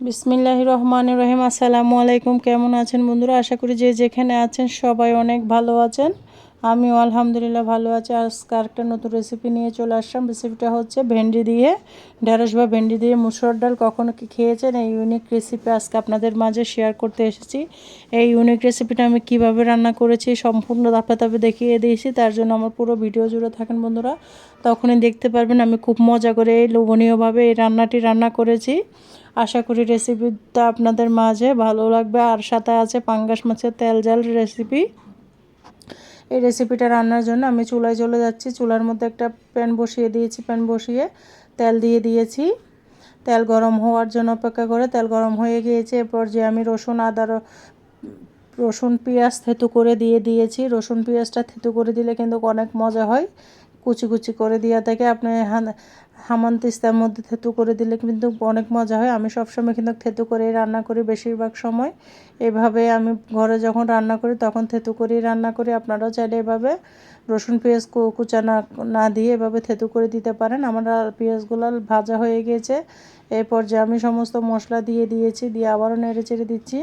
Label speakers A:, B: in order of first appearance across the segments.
A: বিসমিল্লাহ রহমান রহিম। আসসালামু আলাইকুম। কেমন আছেন বন্ধুরা? আশা করি যে যেখানে আছেন সবাই অনেক ভালো আছেন। আমিও আলহামদুলিল্লাহ ভালো আছি। আজকে একটা নতুন রেসিপি নিয়ে চলে আসলাম। রেসিপিটা হচ্ছে ভেন্ডি দিয়ে, ঢেঁড়স বা ভেন্ডি দিয়ে মুসুর ডাল কখনো কি খেয়েছেন? এই ইউনিক রেসিপি আজকে আপনাদের মাঝে শেয়ার করতে এসেছি। এই ইউনিক রেসিপিটা আমি কীভাবে রান্না করেছি সম্পূর্ণ ধাপে ধাপে দেখিয়ে দিয়েছি। তার জন্য আমার পুরো ভিডিও জুড়ে থাকেন বন্ধুরা। তখনই দেখতে পারবেন আমি খুব মজা করে এই লোভনীয়ভাবে এই রান্নাটি রান্না করেছি। আশা করি রেসিপিটা আপনাদের মাঝে ভালো লাগবে। আর সাথে আছে পাঙ্গাস মাছের তেল জাল রেসিপি এই রেসিপিটা রান্নার জন্য আমি চুলায় চলে যাচ্ছি। চুলার মধ্যে একটা প্যান বসিয়ে দিয়েছি। প্যান বসিয়ে তেল দিয়ে দিয়েছি। তেল গরম হওয়ার জন্য অপেক্ষা করে তেল গরম হয়ে গিয়েছে। এরপর যে আমি রসুন, আদা রসুন, পেঁয়াজ থেতু করে দিয়ে দিয়েছি। রসুন, পেঁয়াজটা থেতু করে দিলে কিন্তু অনেক মজা হয়। কুচি কুচি করে দেওয়া থাকে আপনি হামান তিস্তার মধ্যে থেতু করে দিলে কিন্তু অনেক মজা হয়। আমি সবসময় কিন্তু থেতু করেই রান্না করি বেশিরভাগ সময়। এভাবে আমি ঘরে যখন রান্না করি তখন থেতু করেই রান্না করি। আপনারাও চাইলে এভাবে রসুন, পেঁয়াজ কুচা না না দিয়ে এভাবে থেতু করে দিতে পারেন। আমার পেঁয়াজগুলো ভাজা হয়ে গিয়েছে। এরপর যে আমি সমস্ত মশলা দিয়ে দিয়েছি, দিয়ে আবারও নেড়ে চেড়ে দিচ্ছি।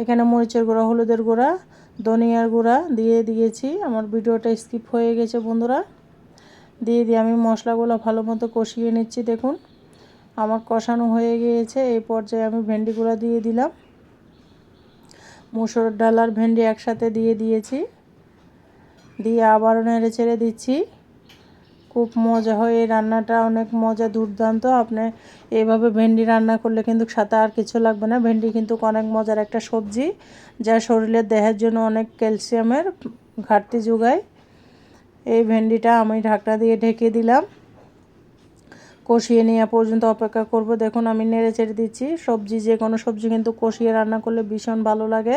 A: এখানে মরিচের গুঁড়া, হলুদের গুঁড়া, ধনিয়ার গুঁড়া দিয়ে দিয়েছি। আমার ভিডিওটা স্কিপ হয়ে গেছে বন্ধুরা। দিয়ে দিয়ে আমি মশলাগুলো ভালো মতো কষিয়ে নিচ্ছি, দেখুন। আমার কষানো হয়ে গিয়েছে, এই পর্যায়ে আমি ভেন্ডিগুলো দিয়ে দিলাম। মুসুর ডাল আর ভেন্ডি একসাথে দিয়ে দিয়েছি। দিয়ে আবারও নেড়ে ছেড়ে দিচ্ছি। খুব মজা হয় এই রান্নাটা, অনেক মজা, দুর্দান্ত। আপনি এইভাবে ভেন্ডি রান্না করলে কিন্তু সাথে আর কিছু লাগবে না। ভেন্ডি কিন্তু অনেক মজার একটা সবজি, যা শরীরের দেহের জন্য অনেক ক্যালসিয়ামের ঘাটতি যোগায়। এই ভেন্ডিটা আমি ঢাকটা দিয়ে ঢেকে দিলাম। কষিয়ে নেওয়া পর্যন্ত অপেক্ষা করব। দেখুন, আমি নেড়ে চেড়ে দিচ্ছি। সবজি, যে কোনো সবজি কিন্তু কষিয়ে রান্না করলে ভীষণ ভালো লাগে।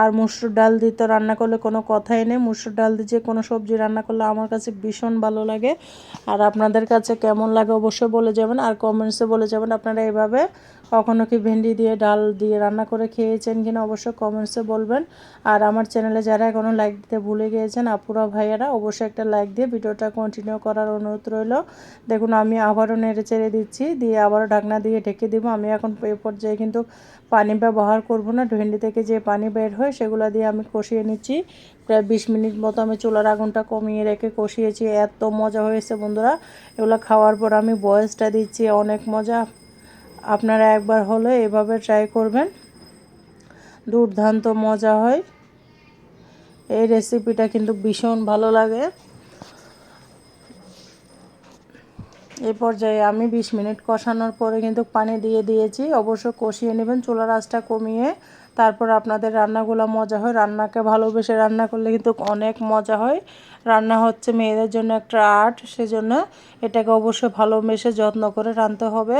A: আর মুসুর ডাল দিয়ে তো রান্না করলে কোনো কথাই নেই। মুসুর ডাল দিয়ে যে কোনো সবজি রান্না করলে আমার কাছে ভীষণ ভালো লাগে। আর আপনাদের কাছে কেমন লাগে অবশ্যই বলে যাবেন। আর কমেন্টসে বলে যাবেন আপনারা এভাবে কখনো কি ভেন্ডি দিয়ে, ডাল দিয়ে রান্না করে খেয়েছেন কিনা অবশ্যই কমেন্টসে বলবেন। আর আমার চ্যানেলে যারা এখনও লাইক দিতে ভুলে গিয়েছেন, আপুরা ভাইয়ারা অবশ্যই একটা লাইক দিয়ে ভিডিওটা কন্টিনিউ করার অনুরোধ রইল। দেখুন, আমি আবারও নেড়ে চেড়ে দিচ্ছি, দিয়ে আবারও ঢাকনা দিয়ে ঢেকে দেবো। আমি এখন এ পর্যায়ে কিন্তু পানি ব্যবহার করব না। ভেন্ডি থেকে যে পানি বের হয় সেগুলো দিয়ে আমি কষিয়ে নিচ্ছি। প্রায় বিশ মিনিট মতো আমি চুলার আগুনটা কমিয়ে রেখে কষিয়েছি। এত মজা হয়েছে বন্ধুরা। এগুলো খাওয়ার পর আমি বয়সটা দিচ্ছি অনেক মজা। আপনারা একবার হলে এভাবে ট্রাই করবেন। দুর্দান্ত মজা হয়। এই রেসিপিটা কিন্তু ভীষণ ভালো লাগে। এই পর্যায়ে আমি ২০ মিনিট কষানোর পরে কিন্তু পানি দিয়ে দিয়েছি। অবশ্য কষিয়ে নেবেন, চুলার আঁচটা কমিয়ে তারপর আপনাদের রান্নাগুলো মজা হয়। রান্নাকে ভালোবেসে রান্না করলে কিন্তু অনেক মজা হয়। রান্না হচ্ছে মেয়েদের জন্য একটা আর্ট, সেজন্য এটাকে অবশ্যই ভালোবেসে যত্ন করে রাঁধতে হবে।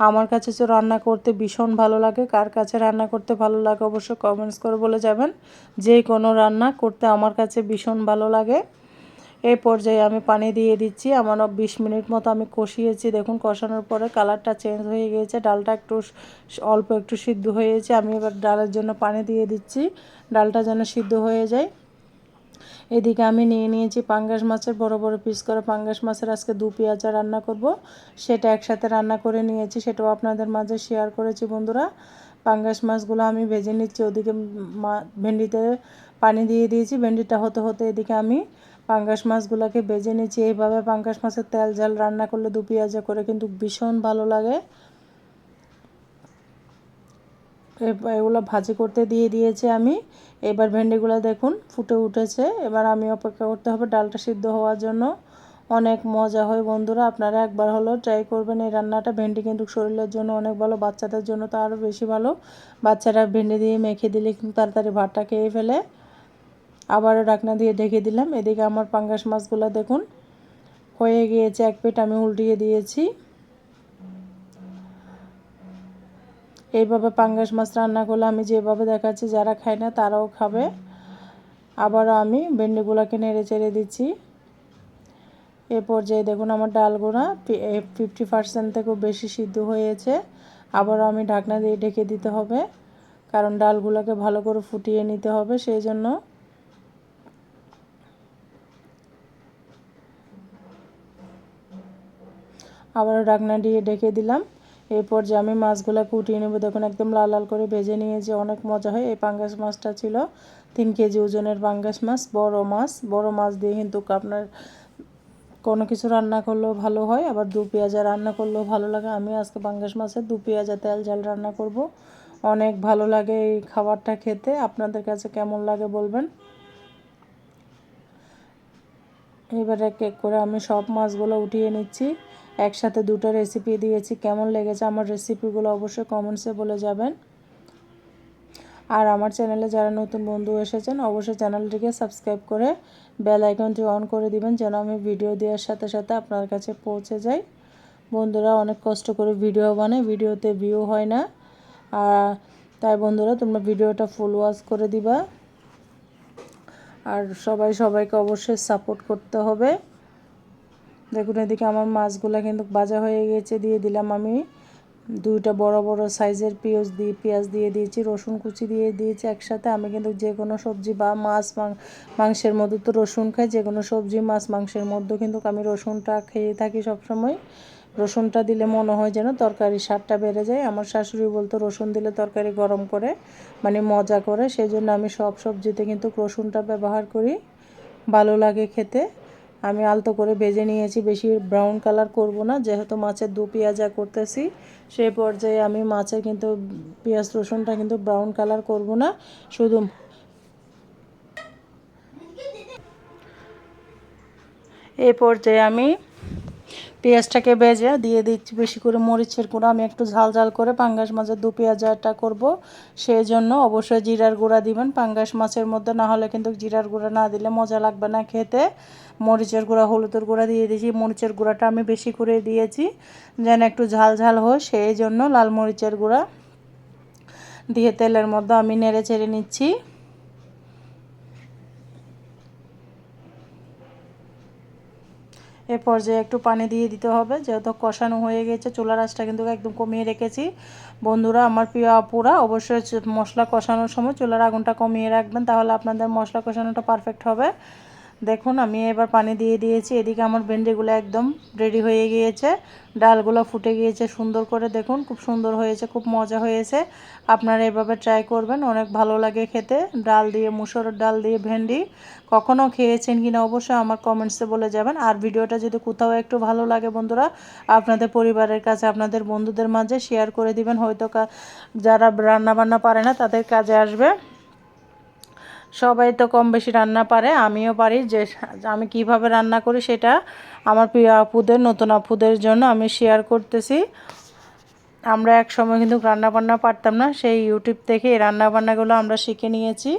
A: আমার কাছে তো রান্না করতে ভীষণ ভালো লাগে, কার কাছে রান্না করতে ভালো লাগে অবশ্যই কমেন্টস করে বলে যাবেন। যে কোনো রান্না করতে আমার কাছে ভীষণ ভালো লাগে। এই পর্যায়ে আমি পানি দিয়ে দিচ্ছি। আমার বিশ মিনিট মতো আমি কষিয়েছি। দেখুন, কষানোর পরে কালারটা চেঞ্জ হয়ে গিয়েছে। ডালটা একটু অল্প একটু সিদ্ধ হয়েছে আমি এবার ডালের জন্য পানি দিয়ে দিচ্ছি। ডালটা যেন সিদ্ধ হয়ে যায়। এদিকে আমি নিয়ে নিয়েছি পাঙ্গাস মাছের বড় বড় পিস করে পাঙ্গাস মাছের। আজকে দু পেঁয়াজা রান্না করব। সেটা একসাথে রান্না করে নিয়েছি। সেটাও আপনাদের মাঝে শেয়ার করেছি বন্ধুরা। পাঙ্গাস মাছগুলো আমি ভেজে নিচ্ছি। ওদিকে ভেন্ডিতে পানি দিয়ে দিয়েছি। ভেন্ডিটা হতে হতে এদিকে আমি পাঙ্গাস মাছগুলোকে ভেজে নিচ্ছি এইভাবে পাঙ্গাস মাছের তেল জাল রান্না করলে দু পেঁয়াজা করে কিন্তু ভীষণ ভালো লাগে। এগুলো ভাজি করতে দিয়ে দিয়েছি আমি। এবার ভেন্ডিগুলো দেখুন ফুটে উঠেছে। এবার আমি অপেক্ষা করতে হবে ডালটা সিদ্ধ হওয়ার জন্য। অনেক মজা হয় বন্ধুরা, আপনারা একবার হলেও ট্রাই করবেন এই রান্নাটা। ভেন্ডি কিন্তু শরীরের জন্য অনেক ভালো, বাচ্চাদের জন্য তো আরও বেশি ভালো। বাচ্চারা ভেন্ডি দিয়ে মেখে দিলে কিন্তু তাড়াতাড়ি ভাতটা খেয়ে ফেলে। আবারও ডাকনা দিয়ে ঢেকে দিলাম। এদিকে আমার পাঙ্গাস মাছগুলো দেখুন, হয়ে গিয়েছে, এক পেট আমি উল্টিয়ে দিয়েছি। এইভাবে পাঙ্গাস মাছ রান্না করলে আমি যেভাবে দেখাচ্ছি, যারা খায় না তারাও খাবে। আবারও আমি ভেন্ডিগুলোকে নেড়ে চেড়ে দিচ্ছি। এ পর্যায়ে দেখুন আমার ডালগুলো ফিফটি পার্সেন্ট থেকেও বেশি সিদ্ধ হয়েছে। আবারও আমি ঢাকনা দিয়ে ঢেকে দিতে হবে, কারণ ডালগুলোকে ভালো করে ফুটিয়ে নিতে হবে, সেই জন্য আবারও ঢাকনা দিয়ে ঢেকে দিলাম। এরপর যে আমি মাছগুলোকে উঠিয়ে নেব দেখুন একদম লাল লাল করে ভেজে নিয়েছি। অনেক মজা হয়। এই পাঙ্গাস মাছটা ছিল তিন কেজি ওজনের পাঙ্গাস মাছ, বড় মাছ। বড় মাছ দিয়ে কিন্তু আপনার কোনো কিছু রান্না করলেও ভালো হয়। আবার দু পেঁয়াজা রান্না করলেও ভালো লাগে। আমি আজকে পাঙ্গাস মাছের দু পেঁয়াজা তেল ঝাল রান্না করব। অনেক ভালো লাগে এই খাবারটা খেতে। আপনাদের কাছে কেমন লাগে বলবেন? এবারে এক করে আমি সব মাছগুলো উঠিয়ে নিচ্ছি। একসাথে দুটো রেসিপি দিয়েছি। কেমন লেগেছে আমার রেসিপিগুলো অবশ্যই কমেন্টসে বলে যাবেন। আর আমার চ্যানেলে যারা নতুন বন্ধু এসেছেন, অবশ্যই চ্যানেলটিকে সাবস্ক্রাইব করে বেল আইকনটি অন করে দিবেন, যেন আমি ভিডিও দেওয়ার সাথে সাথে আপনার কাছে পৌঁছে যাই। বন্ধুরা, অনেক কষ্ট করে ভিডিও বানায় ভিডিওতে ভিউ হয় না। আর তাই বন্ধুরা, তোমরা ভিডিওটা ফুল ওয়াচ করে দিবা। আর সবাই সবাইকে অবশ্যই সাপোর্ট করতে হবে। দেখুন, এদিকে আমার মাছগুলো কিন্তু ভাজা হয়ে গেছে, দিয়ে দিলাম আমি দুইটা বড় বড় সাইজের পেঁয়াজ দিয়ে পেঁয়াজ দিয়ে দিয়েছি, রসুন কুচি দিয়ে দিয়েছি একসাথে। আমি কিন্তু যে কোনো সবজি বা মাছ মাংসের মধ্যে তো রসুন খাই, যে কোনো সবজি, মাছ মাংসের মধ্যে কিন্তু আমি রসুনটা খেয়ে থাকি সবসময়। রসুনটা দিলে মনে হয় যেন তরকারি স্বাদটা বেড়ে যায়। আমার শাশুড়ি বলতো, রসুন দিলে তরকারি গরম করে মানে মজা করে। সেই জন্য আমি সব সবজিতে কিন্তু রসুনটা ব্যবহার করি, ভালো লাগে খেতে। আমি আলতো করে ভেজে নিয়েছি, বেশি ব্রাউন কালার করব না। যেহেতু মাছের দু পেঁয়াজা করতেছি সেই পর্যায়ে আমি মাছের কিন্তু পেঁয়াজ রসুনটা কিন্তু ব্রাউন কালার করব না, শুধু এই পর্যায়ে আমি পেঁয়াজটাকে ভেজে দিয়ে দিচ্ছি বেশি করে মরিচের গুঁড়া। আমি একটু ঝাল ঝাল করে পাঙ্গাস মাছের দু পেঁয়াজাটা করব। সেই জন্য অবশ্যই জিরার গুঁড়া দিবেন। পাঙ্গাস মাছের মধ্যে না হলে কিন্তু জিরার গুঁড়া না দিলে মজা লাগবে না খেতে। মরিচের গুঁড়া, হলুদের গুঁড়া দিয়ে দিয়েছি। মরিচের গুঁড়াটা আমি বেশি করে দিয়েছি যেন একটু ঝাল ঝাল হয়। সেই জন্য লাল মরিচের গুঁড়া দিয়ে তেলের মধ্যে আমি নেড়ে চেড়ে নিচ্ছি। এ পর্যায়ে একটু পানি দিয়ে দিতে হবে। যেহেতু কষানো হয়ে গেছে চুলার আঁচটা কিন্তু একদম কমিয়ে রেখেছি। বন্ধুরা, আমার প্রিয় আপুরা, অবশ্যই মশলা কষানোর সময় চুলার আগুনটা কমিয়ে রাখবেন, তাহলে আপনাদের মশলা কষানোটা পারফেক্ট হবে। দেখুন, আমি এবার পানি দিয়ে দিয়েছি। এদিকে আমার ভেন্ডিগুলো একদম রেডি হয়ে গিয়েছে। ডালগুলো ফুটে গিয়েছে সুন্দর করে। দেখুন, খুব সুন্দর হয়েছে, খুব মজা হয়েছে। আপনারা এভাবে ট্রাই করবেন, অনেক ভালো লাগে খেতে। ডাল দিয়ে মুসুরের ডাল দিয়ে ভেন্ডি কখনও খেয়েছেন কিনা অবশ্যই আমার কমেন্টসে বলে যাবেন। আর ভিডিওটা যদি কোথাও একটু ভালো লাগে বন্ধুরা, আপনাদের পরিবারের কাছে, আপনাদের বন্ধুদের মাঝে শেয়ার করে দিবেন। হয়তো যারা রান্না বান্না পারে না, তাদের কাজে আসবে। সবাই তো কম বেশি রান্না পারে, আমিও পারি যে আমি কীভাবে রান্না করি সেটা আমার প্রিয় আপুদের, নতুন আপুদের জন্য আমি শেয়ার করতেছি। আমরা এক সময় কিন্তু রান্না বান্না পারতাম না, সেই ইউটিউব থেকে এই রান্নাবান্নাগুলো আমরা শিখে নিয়েছি।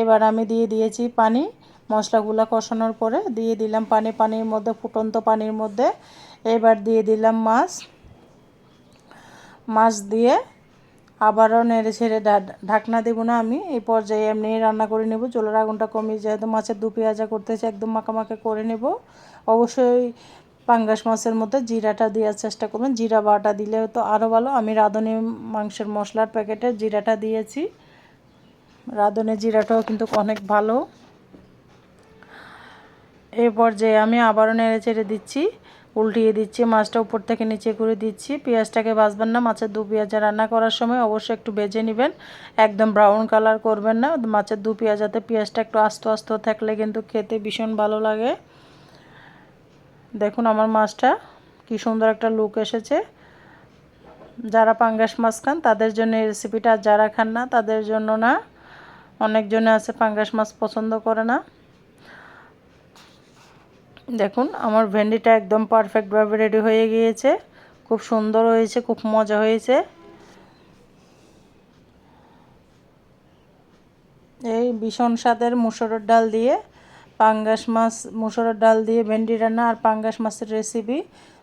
A: এবার আমি দিয়ে দিয়েছি পানি, মশলাগুলো কষানোর পরে দিয়ে দিলাম পানি, পানির মধ্যে, ফুটন্ত পানির মধ্যে। এবার দিয়ে দিলাম মাছ। মাছ দিয়ে আবারও নেড়ে ছেড়ে ঢাকনা দেবো না আমি। এই পর্যায়ে এমনি রান্না করে নেব। চুলার আগুনটা কমিয়ে যেহেতু মাছের দু পেঁয়াজা করতেছে, একদম মাখামাখা করে নেব। অবশ্যই পাঙ্গাস মাছের মধ্যে জিরাটা দেওয়ার চেষ্টা করবেন। জিরা বাটা দিলে তো আরও ভালো। আমি রাঁধুনি মাংসের মশলার প্যাকেটে জিরাটা দিয়েছি। রাঁধুনি জিরাটাও কিন্তু অনেক ভালো। এই পর্যায়ে আমি আবারও নেড়ে ছেড়ে দিচ্ছি। উল্টিয়ে দিচ্ছি, মাছটা উপর থেকে নিচে করে দিচ্ছি। পেঁয়াজটাকে ভাজবেন না, মাছের দু পেঁয়াজা রান্না করার সময় অবশ্যই একটু বেজে নেবেন। একদম ব্রাউন কালার করবেন না, মাছের দু পেঁয়াজাতে পেঁয়াজটা একটু আস্ত আস্ত থাকলে কিন্তু খেতে ভীষণ ভালো লাগে। দেখুন আমার মাছটা কি সুন্দর একটা লুক এসেছে। যারা পাঙ্গাস মাছ খান, তাদের জন্য এই রেসিপিটা যারা খান না, তাদের জন্য না, অনেকজনে আছে পাঙ্গাস মাছ পছন্দ করে না। দেখুন, আমার ভেন্ডিটা একদম পারফেক্টভাবে রেডি হয়ে গিয়েছে। খুব সুন্দর হয়েছে, খুব মজা হয়েছে। এই ভীষণ স্বাদের মুসুরের ডাল দিয়ে, পাঙ্গাস মাছ, মুসুরের ডাল দিয়ে ভেন্ডি রান্না আর পাঙ্গাস মাছের রেসিপি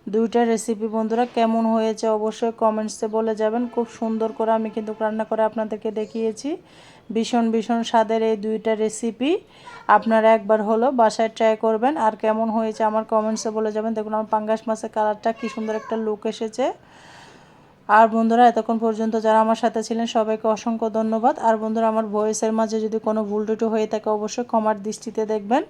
A: দুইটা রেসিপি বন্ধুরা কেমন হয়েছে অবশ্যই কমেন্টসে বলে যাবেন। খুব সুন্দর করে আমি কিন্তু রান্না করে আপনাদেরকে দেখিয়েছি। ভীষণ ভীষণ স্বাদের এই দুইটা রেসিপি আপনারা একবার হলো বাসায় ট্রাই করবেন। আর কেমন হয়েছে আমার কমেন্টসে বলে যাবেন। দেখুন আমার পাঙ্গাস মাছের কালারটা কী সুন্দর একটা লুক এসেছে। আর বন্ধুরা এতক্ষণ পর্যন্ত যারা আমার সাথে ছিলেন, সবাইকে অসংখ্য ধন্যবাদ। আর বন্ধুরা আমার ভয়েসের মাঝে যদি কোনো ভুল টুটু হয়ে থাকে, অবশ্যই ক্ষমার দৃষ্টিতে দেখবেন।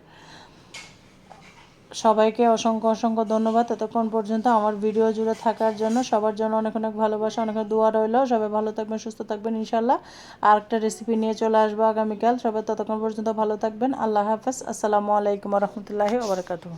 A: সবাইকে অসংখ্য অসংখ্য ধন্যবাদ। এতক্ষণ পর্যন্ত আমার ভিডিও জুড়ে থাকার জন্য সবার জন্য অনেক অনেক ভালোবাসা, অনেক দোয়া রইল। সবাই ভালো থাকবেন, সুস্থ থাকবেন ইনশাল্লাহ আর একটা রেসিপি নিয়ে চলে আসব আগামীকাল। সবাই ততক্ষণ পর্যন্ত ভালো থাকবেন। আল্লাহ হাফেজ। আসসালামু আলাইকুম রহমতুল্লাহি ওবরাকাতুহ